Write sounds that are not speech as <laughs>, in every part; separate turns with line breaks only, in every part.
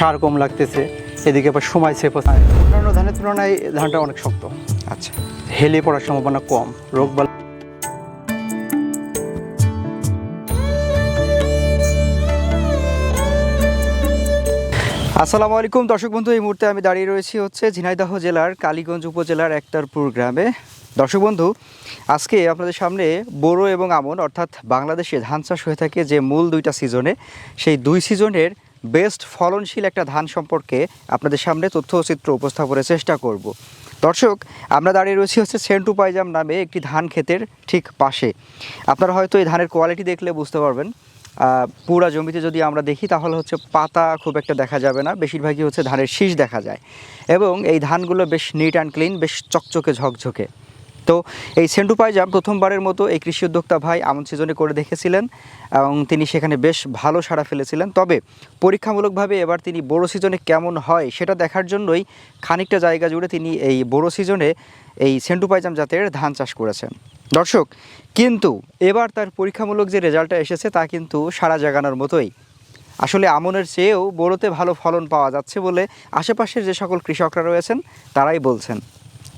সার কম লাগতেছে এদিকে আবার সময় সেভ হচ্ছে। অন্যান্য ধানের তুলনায় ধানটা অনেক শক্ত।
আচ্ছা।
হেলে পড়ার সম্ভাবনা কম রোগ
আসসালামু আলাইকুম দর্শক বন্ধু এই মুহূর্তে আমি দাঁড়িয়ে রয়েছি হচ্ছে ঝিনাইদহ জেলার কালীগঞ্জ উপজেলার একটারপুর গ্রামে। দর্শক বন্ধু আজকে আপনাদের সামনে বোরো এবং আমন অর্থাৎ বাংলাদেশে ধান চাষ হয়ে থাকে যে মূল দুইটা সিজনে সেই দুই সিজনের বেস্ট ফলনশীল একটা ধান সম্পর্কে আপনাদের সামনে তথ্যচিত্র উপস্থাপনের চেষ্টা করব। দর্শক, আমরা দাঁড়িয়ে রয়েছি হচ্ছে সেন্টু পাইজাম নামে একটি ধান ক্ষেতের ঠিক পাশে। আপনারা হয়তো এই ধানের কোয়ালিটি দেখলে বুঝতে পারবেন। পুরা জমিতে যদি আমরা দেখি তাহলে হচ্ছে পাতা খুব একটা দেখা যাবে না, বেশিরভাগই হচ্ছে ধানের শীষ দেখা যায়। এবং এই ধানগুলো বেশ নিট অ্যান্ড ক্লিন বেশ চকচকে ঝকঝকে। তো এই সেন্টু পাইজাম প্রথমবারের মতো এই কৃষি উদ্যোক্তা ভাই আমন সিজনে করে দেখেছিলেন এবং তিনি সেখানে বেশ ভালো সাড়া ফেলেছিলেন। তবে পরীক্ষামূলকভাবে এবার তিনি বড় সিজনে কেমন হয় সেটা দেখার জন্যই খানিকটা জায়গা জুড়ে তিনি এই বড় সিজনে এই সেন্টু পাইজাম জাতের ধান চাষ করেছেন। দর্শক, কিন্তু এবার তার পরীক্ষামূলক যে রেজাল্টটা এসেছে তা কিন্তু সারা জাগানোর মতোই। আসলে আমনের চেয়েও বড়োতে ভালো ফলন পাওয়া যাচ্ছে বলে আশেপাশের যে সকল কৃষকরা রয়েছেন তারাই বলছেন।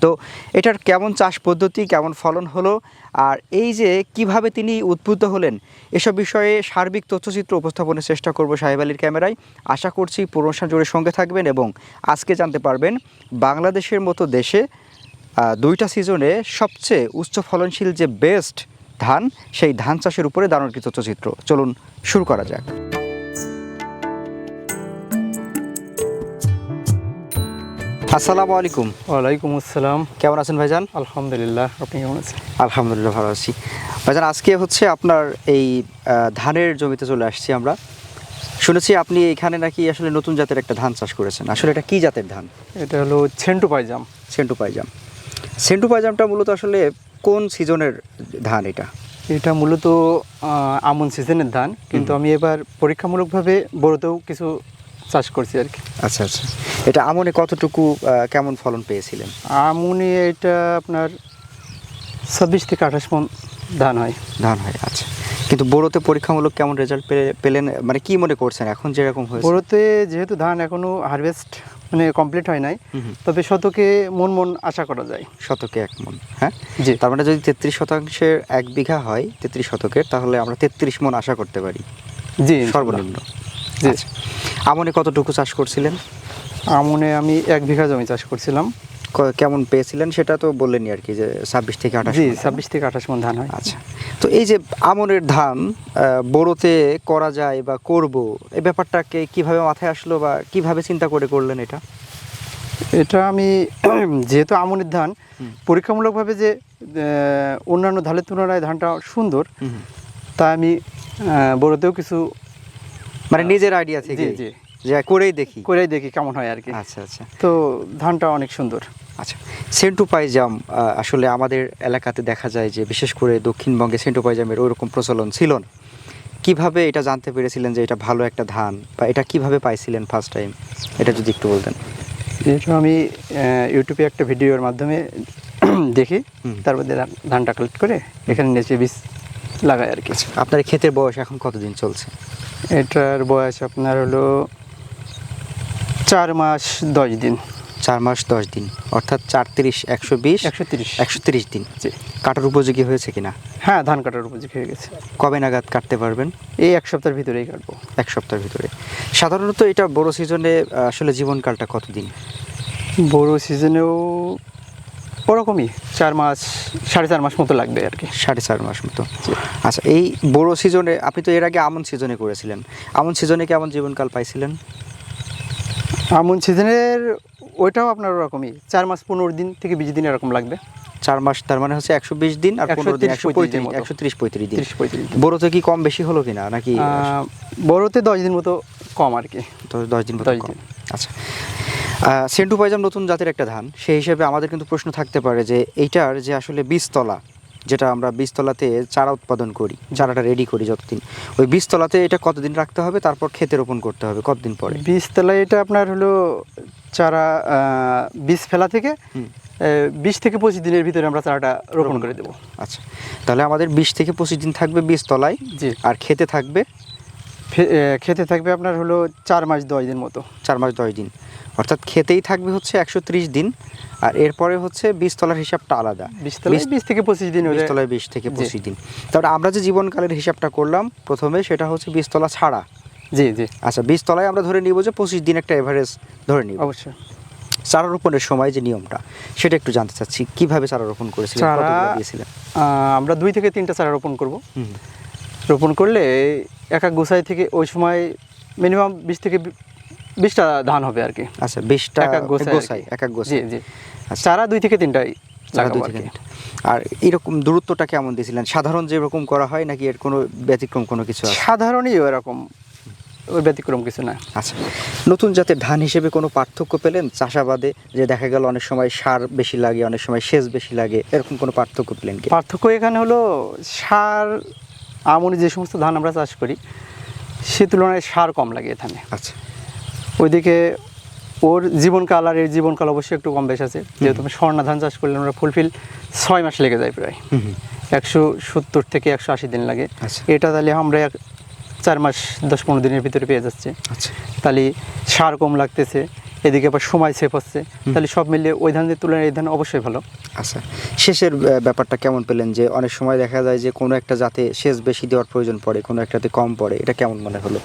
তো এটার কেমন চাষ পদ্ধতি, কেমন ফলন হলো, আর এই যে কীভাবে তিনি উদ্বুদ্ধ হলেন, এসব বিষয়ে সার্বিক তথ্যচিত্র উপস্থাপনের চেষ্টা করব সাহেব আলীর ক্যামেরায়। আশা করছি পুরোশান জুড়ে সঙ্গে থাকবেন এবং আজকে জানতে পারবেন বাংলাদেশের মতো দেশে দুইটা সিজনে সবচেয়ে উচ্চ ফলনশীল যে বেস্ট ধান, সেই ধান চাষের উপরে দারুণ কিছু তথ্যচিত্র। চলুন শুরু করা যাক। আসসালামু আলাইকুম।
ওয়ালাইকুম আসসালাম।
কেমন আছেন ভাইজান?
আলহামদুলিল্লাহ আপনি কেমন আছেন?
আলহামদুলিল্লাহ ভালো আছি। ভাইজান আজকে হচ্ছে আপনার এই ধানের জমিতে চলে আসছি আমরা। শুনেছি আপনি এখানে নাকি আসলে নতুন জাতের একটা ধান চাষ করেছেন। আসলে এটা কি জাতের ধান?
এটা হলো ছেন্টু পাইজাম
সেন্টু পাইজাম সেন্টু পাইজামটা মূলত আসলে কোন সিজনের ধান এটা?
এটা মূলত আমন সিজনের ধান। কিন্তু আমি এবার পরীক্ষামূলকভাবে বড়তেও কিছু চাষ করছি আর কি।
আচ্ছা আচ্ছা। এটা আমনে কতটুকু কেমন ফলন পেয়েছিলেন?
আমনি এটা আপনার ছাব্বিশ থেকে আঠাশ মন ধান হয়।
ধান হয় আচ্ছা। কিন্তু বড়োতে পরীক্ষামূলক কেমন রেজাল্ট পেলেন মানে কি মনে করছেন? এখন যেরকম হয়েছে।
বড়তে যেহেতু ধান এখনও হারভেস্ট মানে কমপ্লিট হয় নাই। তবে শতকে মন মন আশা করা যায়।
শতকে এক মন হ্যাঁ?
জি।
তার মানে যদি তেত্রিশ শতাংশের এক বিঘা হয় তেত্রিশ শতকের তাহলে আমরা তেত্রিশ মন আশা করতে পারি।
জি
সর্বনিম্ন।
জি।
আচ্ছা। আমনে কতটুকু চাষ করছিলেন?
আমনে আমি এক বিঘা জমি চাষ করছিলাম।
কেমন পেয়েছিলেন? সেটা তো বললেনই আর কি যে ছাব্বিশ থেকে আঠাশ
জি ছাব্বিশ থেকে আঠাশ মন ধান হয়।
আচ্ছা। তো এই যে আমনের ধান বড়োতে করা যায় বা করব এই ব্যাপারটাকে কীভাবে মাথায় আসলো বা কীভাবে চিন্তা করে করলেন এটা?
এটা আমি <clears throat> যেহেতু আমনের ধান পরীক্ষামূলকভাবে যে অন্যান্য ধানের তুলনায় ধানটা সুন্দর। তা আমি বড়তেও কিছু
মানে নিজের আইডিয়া থেকে
জি।
যে করেই দেখি।
করেই দেখি কেমন হয় আর কি।
আচ্ছা আচ্ছা।
তো ধানটা অনেক সুন্দর।
আচ্ছা সেন্টু পাইজাম আসলে আমাদের এলাকাতে দেখা যায় যে বিশেষ করে দক্ষিণবঙ্গে সেন্টু পাইজামের ওইরকম প্রচলন ছিল না। কীভাবে এটা জানতে পেরেছিলেন যে এটা ভালো একটা ধান বা এটা কীভাবে পাইছিলেন ফার্স্ট টাইম এটা যদি একটু বলতেন।
যেহেতু আমি ইউটিউবে একটা ভিডিওর মাধ্যমে <clears throat> দেখি। তারপর ধানটা কালেক্ট করে এখানে নেচে বীজ লাগাই আর কি।
আপনার ক্ষেতের বয়স এখন কতদিন চলছে?
এটার বয়স আপনার হলো চার মাস দশ দিন।
চার মাস দশ দিন অর্থাৎ চার তিরিশ একশো বিশ
একশো তিরিশ।
একশো তিরিশ দিন। কাটার উপযোগী হয়েছে কিনা?
হ্যাঁ ধান কাটার উপযোগী হয়ে গেছে।
কবে নাগাদ কাটতে পারবেন?
এই এক সপ্তাহের ভিতরেই কাটবো।
এক সপ্তাহের ভিতরে। সাধারণত এটা বড় সিজনে আসলে জীবনকালটা কতদিন?
বড় সিজনেও ওরকমই চার মাস সাড়ে চার মাস মতো লাগবে আর কি।
সাড়ে চার মাস মতো। আচ্ছা এই বড় সিজনে আপনি তো এর আগে আমন সিজনে করেছিলেন। আমন সিজনে কেমন জীবনকাল পাইছিলেন?
আমন সিজনের ওইটাও আপনার ওরকমই। চার মাস পনেরো দিন থেকে বিশ দিন এরকম লাগবে।
চার মাস তার মানে হচ্ছে একশো বিশ দিন আর পনেরো দিন একশো
পঁয়ত্রিশ।
একশো ত্রিশ পঁয়ত্রিশ দিন। বড়তে কি কম বেশি হলো কিনা নাকি
বড়তে দশ দিন মতো কম আর কি।
দশ দিন মতো কম।
দিন।
আচ্ছা। সেন্টু পাইজাম নতুন জাতের একটা ধান। সেই হিসেবে আমাদের কিন্তু প্রশ্ন থাকতে পারে যে এইটার যে আসলে বীজতলা যেটা আমরা বীজতলাতে চারা উৎপাদন করি চারাটা রেডি করি যতদিন। ওই বীজতলাতে এটা কতদিন রাখতে হবে? তারপর খেতে রোপণ করতে হবে কতদিন পরে?
বীজতলায় এটা আপনার হলো চারা বীজ ফেলা থেকে বিশ থেকে পঁচিশ দিনের ভিতরে আমরা চারাটা রোপণ করে দেবো।
আচ্ছা। তাহলে আমাদের বিশ থেকে পঁচিশ দিন থাকবে বীজতলায়
জি।
আর খেতে থাকবে
খেতে থাকবে আপনার হলো চার মাস দশ দিন মতো
চার মাস দশ দিন। অর্থাৎ খেতেই থাকবে হচ্ছে একশো ত্রিশ দিন আর এরপরে হচ্ছে বীজতলার হিসাবটা আলাদা।
বিশ থেকে পঁচিশ দিন
বীজতলায় বিশ থেকে পঁচিশ দিন। তারপরে আমরা যে জীবনকালের হিসাবটা করলাম প্রথমে সেটা হচ্ছে বীজতলা ছাড়া।
জি জি।
আচ্ছা বীজতলায় আমরা ধরে নিব যে পঁচিশ দিন একটা এভারেজ ধরে নিব।
অবশ্যই।
চারা রোপণের সময় যে নিয়মটা সেটা একটু জানতে চাচ্ছি। কীভাবে চারা রোপণ করেছিলেন
আমরা দুই থেকে তিনটা চারা রোপণ করব। রোপণ করলে এক এক গোসাই থেকে ওই সময় মিনিমাম বিশ থেকে বিশটা ধান হবে আর কি।
আচ্ছা বিশটা
এক এক
গোসাই এক এক গোসাই।
জি
আচ্ছা।
চারা দুই থেকে তিনটাই
চারা দুই
আর
থেকে। আর এরকম দূরত্বটা কেমন দিয়েছিলেন? সাধারণ যেরকম করা হয় নাকি এর কোনো ব্যতিক্রম কোনো কিছু আছে?
সাধারণই ওরকম ওই ব্যতিক্রম কিছু না।
আচ্ছা। নতুন জাতের ধান হিসেবে কোনো পার্থক্য পেলেন? চাষাবাদে যে দেখা গেল অনেক সময় সার বেশি লাগে অনেক সময় সেচ বেশি লাগে এরকম কোনো পার্থক্য পেলেন কি?
পার্থক্য এখানে হলো সার আমনি যে সমস্ত ধান আমরা চাষ করি সে তুলনায় সার কম লাগে এখানে।
আচ্ছা।
ওইদিকে ওর জীবনকাল আর এর জীবনকাল অবশ্যই একটু কম বেশ আছে। যেহেতু আমি স্বর্ণা ধান চাষ করলে আমরা ফুলফিল ছয় মাস লেগে যায় প্রায়। একশো সত্তর থেকে একশো আশি দিন লাগে।
আচ্ছা।
এটা তাহলে আমরা এক চার মাস দশ পনেরো দিনের ভিতরে পেয়ে যাচ্ছে।
আচ্ছা।
তাহলে সার কম লাগতেছে। এদিকে আবার সময় সেভ হচ্ছে। তাহলে সব মিলিয়ে ওই ধানের তুলনায় এই ধান অবশ্যই ভালো।
আচ্ছা শেষের ব্যাপারটা কেমন পেলেন যে অনেক সময় দেখা যায় যে কোনো একটা জাতে শেষ বেশি দেওয়ার প্রয়োজন পড়ে কোনো একটাতে কম পড়ে এটা কেমন মনে হলো?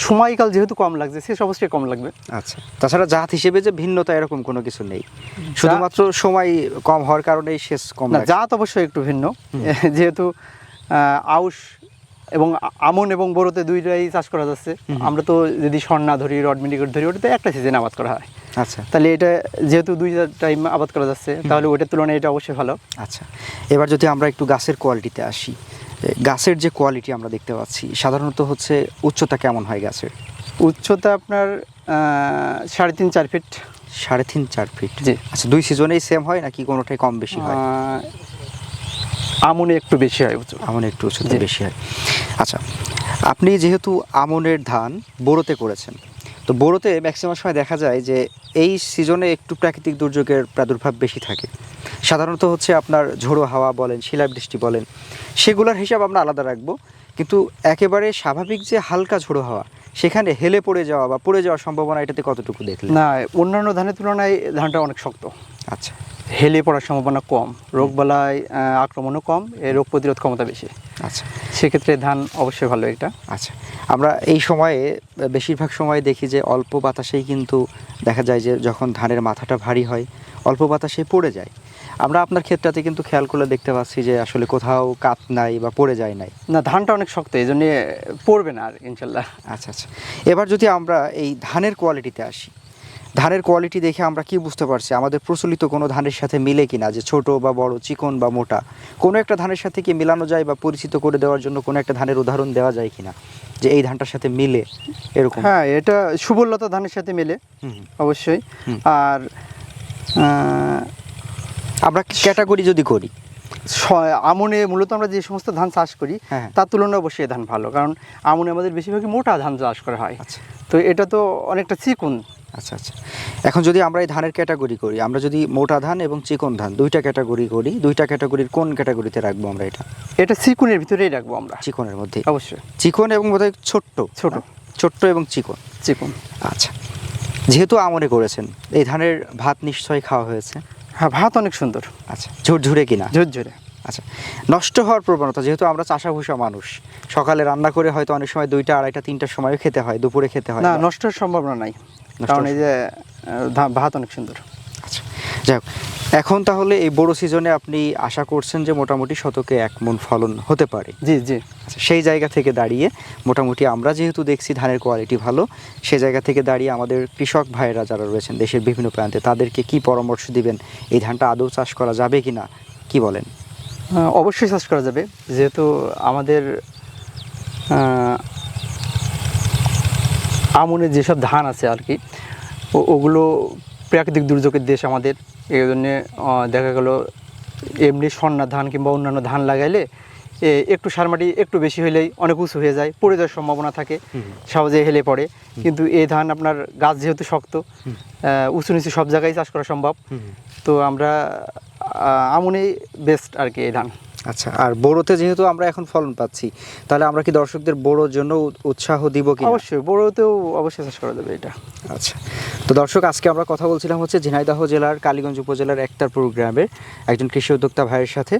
সময়কাল যেহেতু কম লাগছে সে অবশ্যই কম লাগবে।
আচ্ছা তাছাড়া জাত হিসেবে যে ভিন্নতা এরকম কোনো কিছু নেই। শুধুমাত্র সময় কম হওয়ার কারণেই শেষ কম লাগে।
জাত অবশ্যই একটু ভিন্ন। <laughs> যেহেতু আহ, আউশ এবং আমন এবং বড়োতে দুইটাই চাষ করা যাচ্ছে। আমরা তো যদি স্বর্ণা ধরি রড মিনিকেট ধরি ওটাতে একটা সিজন আবাদ করা হয়।
আচ্ছা।
তাহলে এটা যেহেতু দুই টাইম আবাদ করা যাচ্ছে তাহলে ওইটার তুলনায় এটা অবশ্যই ভালো।
আচ্ছা। এবার যদি আমরা একটু গাছের কোয়ালিটিতে আসি গাছের যে কোয়ালিটি আমরা দেখতে পাচ্ছি সাধারণত হচ্ছে উচ্চতা কেমন হয় গাছের?
উচ্চতা আপনার সাড়ে তিন চার ফিট
সাড়ে তিন চার ফিট
জি।
আচ্ছা দুই সিজনেই সেম হয় নাকি কোনোটাই কম বেশি হয়?
আমনে একটু বেশি হয় উঁচু
আমন একটু
জি।
বেশি হয়। আচ্ছা আপনি যেহেতু আমনের ধান বোরোতে করেছেন তো বোরোতে ম্যাক্সিমাম সময় দেখা যায় যে এই সিজনে একটু প্রাকৃতিক দুর্যোগের প্রাদুর্ভাব বেশি থাকে। সাধারণত হচ্ছে আপনার ঝোড়ো হাওয়া বলেন শিলাবৃষ্টি বলেন সেগুলোর হিসাব আমরা আলাদা রাখব। কিন্তু একেবারে স্বাভাবিক যে হালকা ঝোড়ো হাওয়া সেখানে হেলে পড়ে যাওয়া বা পড়ে যাওয়ার সম্ভাবনা এটাতে কতটুকু দেখলেন?
না অন্যান্য ধানের তুলনায় ধানটা অনেক শক্ত।
আচ্ছা।
হেলে পড়ার সম্ভাবনা কম রোগবালাই আহ, আক্রমণও কম এ রোগ প্রতিরোধ ক্ষমতা বেশি।
আচ্ছা।
সেক্ষেত্রে ধান অবশ্যই ভালো এটা।
আচ্ছা। আমরা এই সময়ে বেশিরভাগ সময় দেখি যে অল্প বাতাসেই কিন্তু দেখা যায় যে যখন ধানের মাথাটা ভারী হয় অল্প বাতাসে পড়ে যায়। আমরা আপনার ক্ষেত্রতে কিন্তু খেয়াল করলে দেখতে পাচ্ছি যে আসলে কোথাও কাত নাই বা পড়ে যায় নাই।
না ধানটা অনেক শক্ত এই জন্যে পড়বে না আর ইনশাল্লাহ।
আচ্ছা আচ্ছা। এবার যদি আমরা এই ধানের কোয়ালিটিতে আসি ধানের কোয়ালিটি দেখে আমরা কি বুঝতে পারছি? আমাদের প্রচলিত কোনো ধানের সাথে মিলে কিনা? যে ছোট বা বড় চিকন বা মোটা কোনো একটা ধানের সাথে কি মেলানো যায় বা পরিচিত করে দেওয়ার জন্য কোনো একটা ধানের উদাহরণ দেওয়া যায় কিনা? যে এই ধানটার সাথে মিলে এরকম।
হ্যাঁ এটা সুবলতা ধানের সাথে মিলে। অবশ্যই। আর
আমরা ক্যাটাগরি যদি করি।
আমনে মূলত আমরা যে সমস্ত ধান চাষ করি
হ্যাঁ।
তার তুলনায় অবশ্যই ধান ভালো কারণ আমনে আমাদের বেশিরভাগই মোটা ধান চাষ করা হয়।
আচ্ছা।
তো এটা তো অনেকটা চিকুন।
আচ্ছা আচ্ছা। এখন যদি আমরা এই ধানের ক্যাটাগরি করি আমরা যদি মোটা ধান এবং চিকন ধান দুইটা ক্যাটাগরি করি দুইটা ক্যাটাগরির কোন ক্যাটাগরিতে রাখব আমরা এটা?
এটা চিকুনের ভিতরেই রাখব আমরা।
চিকনের মধ্যে?
অবশ্যই।
চিকন এবং বোধহয় ছোট্ট?
ছোট।
ছোট্ট এবং চিকন?
চিকুন।
আচ্ছা। যেহেতু আমনে করেছেন এই ধানের ভাত নিশ্চয়ই খাওয়া হয়েছে।
হ্যাঁ ভাত অনেক সুন্দর।
আচ্ছা ঝুরঝুরে কিনা?
ঝুরঝুরে।
আচ্ছা নষ্ট হওয়ার প্রবণতা যেহেতু আমরা চাষাভুষা মানুষ সকালে রান্না করে হয়তো অনেক সময় দুইটা আড়াইটা তিনটার সময়ও খেতে হয় দুপুরে খেতে হয়
না
নষ্ট
নষ্টের সম্ভাবনা নাই। কারণ এই যে ভাত অনেক সুন্দর।
আচ্ছা যাই হোক এখন তাহলে এই বড় সিজনে আপনি আশা করছেন যে মোটামুটি শতকে এক মন ফলন হতে পারে।
জি জি।
আচ্ছা সেই জায়গা থেকে দাঁড়িয়ে মোটামুটি আমরা যেহেতু দেখছি ধানের কোয়ালিটি ভালো সেই জায়গা থেকে দাঁড়িয়ে আমাদের কৃষক ভাইয়েরা যারা রয়েছেন দেশের বিভিন্ন প্রান্তে তাদেরকে কি পরামর্শ দিবেন? এই ধানটা আদৌ চাষ করা যাবে কি না কি বলেন?
অবশ্যই চাষ করা যাবে। যেহেতু আমাদের আমনের যেসব ধান আছে আর কি ওগুলো প্রাকৃতিক দুর্যোগের দেশ আমাদের। এই জন্যে দেখা গেল এমনি স্বর্ণা ধান কিংবা অন্যান্য ধান লাগাইলে এ, একটু সার মাটি একটু বেশি হলেই অনেক উঁচু হয়ে যায় পড়ে যাওয়ার সম্ভাবনা থাকে সহজে হেলে পড়ে। কিন্তু এই ধান আপনার গাছ যেহেতু শক্ত উঁচু নিচু সব জায়গায় চাষ করা সম্ভব। তো আমরা আমনেই বেস্ট আর কি এই ধান।
আচ্ছা আর বোরোতে যেহেতু আমরা এখন ফলন পাচ্ছি তাহলে আমরা কি দর্শকদের বোরোর জন্য উৎসাহ দিব কি
অবশ্যই বড়তেও অবশ্যই চাষ করা যাবে এটা
আচ্ছা তো দর্শক আজকে আমরা কথা বলছিলাম হচ্ছে ঝিনাইদহ জেলার কালীগঞ্জ উপজেলার একতারপুর গ্রামের একজন কৃষি উদ্যোক্তা ভাইয়ের সাথে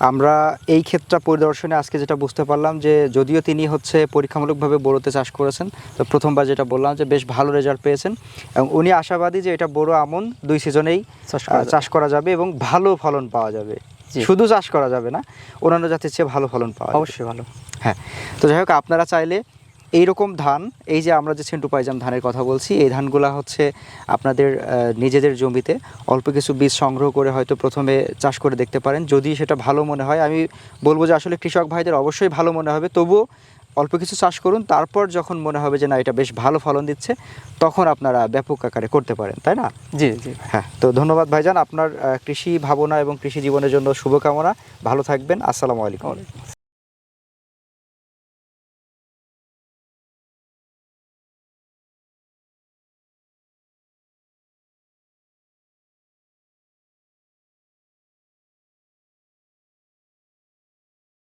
আমরা এই ক্ষেত্রটা পরিদর্শনে আজকে যেটা বুঝতে পারলাম যে যদিও তিনি হচ্ছে পরীক্ষামূলকভাবে বোরোতে চাষ করেছেন তো প্রথমবার যেটা বললাম যে বেশ ভালো রেজাল্ট পেয়েছেন এবং উনি আশাবাদী যে এটা বড় আমন দুই সিজনেই
চাষ করা যাবে।
এবং ভালো ফলন পাওয়া যাবে। শুধু চাষ করা যাবে না অন্যান্য জাতের চেয়ে ভালো ফলন পাওয়া
অবশ্যই ভালো।
হ্যাঁ তো যাই হোক আপনারা চাইলে এই রকম ধান এই যে আমরা যে সেন্টু পাইজাম ধানের কথা বলছি এই ধানগুলা হচ্ছে আপনাদের নিজেদের জমিতে অল্প কিছু বীজ সংগ্রহ করে হয়তো প্রথমে চাষ করে দেখতে পারেন। যদি সেটা ভালো মনে হয় আমি বলব যে আসলে কৃষক ভাইদের অবশ্যই ভালো মনে হবে তবুও অল্প কিছু চাষ করুন তারপর যখন মনে হবে যে না এটা বেশ ভালো ফলন দিচ্ছে তখন আপনারা ব্যাপক আকারে করতে পারেন তাই না?
জি জি।
হ্যাঁ তো ধন্যবাদ ভাইজান আপনার কৃষি ভাবনা এবং কৃষি জীবনের জন্য শুভকামনা ভালো থাকবেন আসসালামু আলাইকুম।